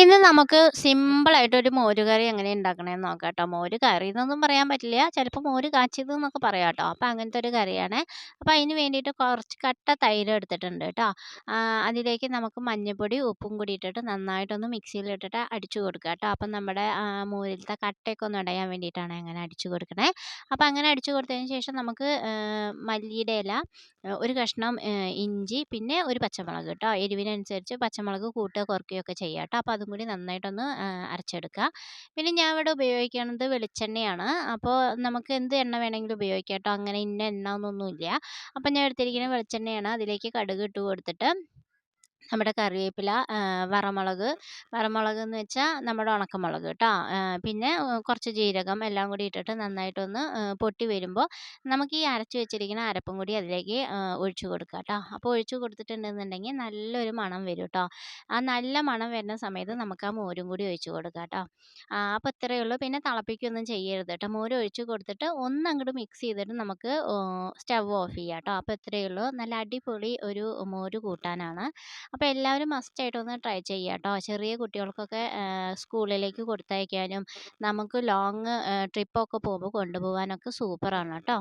ഇന്ന് നമുക്ക് സിമ്പിളായിട്ട് ഒരു മോര് കറി എങ്ങനെ ഉണ്ടാക്കണേന്ന് നോക്കാം കേട്ടോ മോര് കറി എന്നൊന്നും പറയാൻ പറ്റില്ല. ചിലപ്പോൾ മോര് കാച്ചിയത് എന്നൊക്കെ പറയാം കേട്ടോ അപ്പോൾ അങ്ങനത്തെ ഒരു കറിയാണ്. അപ്പോൾ അതിന് വേണ്ടിയിട്ട് കുറച്ച് കട്ട തൈര് എടുത്തിട്ടുണ്ട് കേട്ടോ അതിലേക്ക് നമുക്ക് മഞ്ഞൾപ്പൊടി ഉപ്പും കൂടി ഇട്ടിട്ട് നന്നായിട്ടൊന്ന് മിക്സിയിൽ ഇട്ടിട്ട് അടിച്ചു കൊടുക്കുക കേട്ടോ അപ്പം നമ്മുടെ മോരിലത്തെ കട്ടയൊക്കെ ഒന്ന് അടയാൻ വേണ്ടിയിട്ടാണ് അങ്ങനെ അടിച്ചു കൊടുക്കണേ. അപ്പോൾ അങ്ങനെ അടിച്ചു കൊടുത്തതിന് ശേഷം നമുക്ക് മല്ലിയുടെ ഇല ഒരു കഷ്ണം ഇഞ്ചി പിന്നെ ഒരു പച്ചമുളക് കേട്ടോ എരിവിനനുസരിച്ച് പച്ചമുളക് കൂട്ടുക കുറയ്ക്കുകയൊക്കെ ചെയ്യാം കേട്ടോ അപ്പോൾ അതും കൂടി നന്നായിട്ടൊന്ന് അരച്ചെടുക്കുക. പിന്നെ ഞാൻ ഇവിടെ ഉപയോഗിക്കുന്നത് വെളിച്ചെണ്ണയാണ്. അപ്പോൾ നമുക്ക് എന്ത് എണ്ണ വേണമെങ്കിലും ഉപയോഗിക്കാം കേട്ടോ. അങ്ങനെ ഇന്ന എണ്ണ എന്നൊന്നുമില്ല. അപ്പോൾ ഞാൻ എടുത്തിരിക്കുന്ന വെളിച്ചെണ്ണയാണ് അതിലേക്ക് കടുക് ഇട്ട് കൊടുത്തിട്ട് നമ്മുടെ കറിവേപ്പില വറമുളക് വറമുളക്. എന്ന് വെച്ചാൽ നമ്മുടെ ഉണക്കമുളക് കേട്ടോ പിന്നെ കുറച്ച് ജീരകം എല്ലാം കൂടി ഇട്ടിട്ട് നന്നായിട്ടൊന്ന് പൊട്ടി വരുമ്പോൾ നമുക്ക് ഈ അരച്ച് വെച്ചിരിക്കുന്ന അരപ്പും കൂടി അതിലേക്ക് ഒഴിച്ചു കൊടുക്കുക കേട്ടോ അപ്പോൾ ഒഴിച്ചു കൊടുത്തിട്ടുണ്ടെന്നുണ്ടെങ്കിൽ നല്ലൊരു മണം വരും കേട്ടോ ആ നല്ല മണം വരുന്ന സമയത്ത് നമുക്ക് ആ മോരും കൂടി ഒഴിച്ചു കൊടുക്കുക കേട്ടോ അപ്പോൾ ഇത്രയേ ഉള്ളൂ. പിന്നെ തിളപ്പിക്കൊന്നും ചെയ്യരുത് കേട്ടോ മോര് ഒഴിച്ചു കൊടുത്തിട്ട് ഒന്ന് അങ്ങോട്ട് മിക്സ് ചെയ്തിട്ട് നമുക്ക് സ്റ്റവ് ഓഫ് ചെയ്യാം കേട്ടോ അപ്പോൾ ഇത്രയേ ഉള്ളൂ. നല്ല അടിപൊളി ഒരു മോര് കൂട്ടാനാണ്. അപ്പോൾ എല്ലാവരും മസ്റ്റായിട്ട് ഒന്ന് ട്രൈ ചെയ്യുക കേട്ടോ ചെറിയ കുട്ടികൾക്കൊക്കെ സ്കൂളിലേക്ക് കൊടുത്തയക്കാനും നമുക്ക് ലോങ് ട്രിപ്പൊക്കെ പോകുമ്പോൾ കൊണ്ടുപോകാനൊക്കെ സൂപ്പറാണ് കേട്ടോ